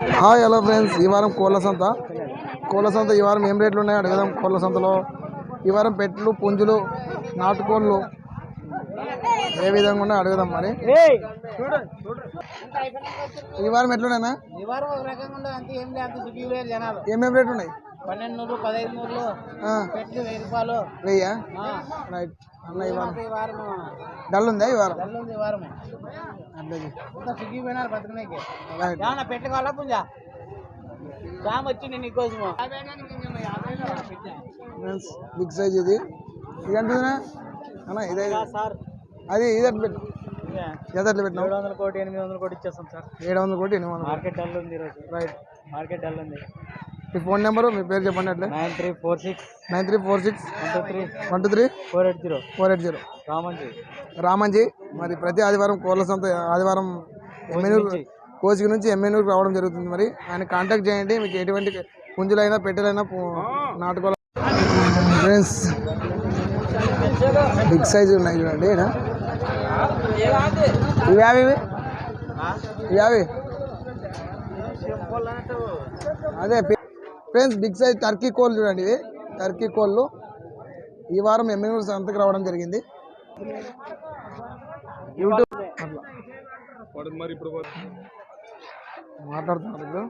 Hi hello friends. ఈ వారం కోళ్ళ సంత. కోళ్ళ సంత ఈ వారం ఏం రేట్లు ఉన్నాయో? అడగదాం కోళ్ళ సంతలో. ఈ వారం పెట్టలు పుంజులు నాటుకోళ్ళు ఏ విధంగా ఉన్నాయో అడగదాం మరి. ఈ వారం ఎట్లున్నాయినా జనాలు. ఏమేమి రేట్లు ఉన్నాయి? పన్నెండు నూరు పదహైదు నూరులు ఆ, పెట్లు వెయ్యి రూపాయలు. వెయ్యా? ఆ. రైట్. అన్న ఈ వారం. ఈ వారం డల్ ఉందా ఈ వారం? డల్ ఉంది ఈ వారం అట్లది అంతా సుఖీ పోయినారు బతకనేకి రైట్. ఏమన్నా పెట్టుకోవాలా పుంజా? జామ్ వచ్చింది నీకోసము. ఫ్రెండ్స్ బిగ్ సైజ్ ఇది. ఇది అన్న ఇదే సార్. అది ఇది పెట్టు. ఏడు వందల కోటి ఎనిమిది వందల కోటి ఇచ్చేస్తాం సార్. ఏడు వందల కోటి ఎనిమిది వందలు మార్కెట్ డల్ ఉంది ఈరోజు. రైట్. మార్కెట్ డల్ ఉంది. మీ ఫోన్ నెంబరు మీ పేరు చెప్పండి అట్లే. Nine three four six nine three four six one two three one two three four eight zero. Four eight zero. Ramanji. Ramanji మరి ప్రతి ఆదివారం కోళ్ళ సంత ఆదివారం ఎమ్మెనూరు కోసికి నుంచి ఎమ్మెనూరుకు రావడం జరుగుతుంది మరి. ఆయన కాంటాక్ట్ చేయండి మీకు ఎటువంటి పుంజులైనా పెట్టెలైనా నాటుకోవాలి ఫ్రెండ్స్ బిగ్ సైజ్ ఉన్నాయి చూడండి. ఇవి యావి ఇవి? యావి? అదే ఫ్రెండ్స్ బిగ్ సైజ్ టర్కీ కోళ్ళు చూడండి ఇవి టర్కీ కోళ్ళు ఈ వారం ఎమ్మెనూరు సంతకు రావడం జరిగింది. యూట్యూబ్ మాట్లాడుతున్నారు ఇప్పుడు.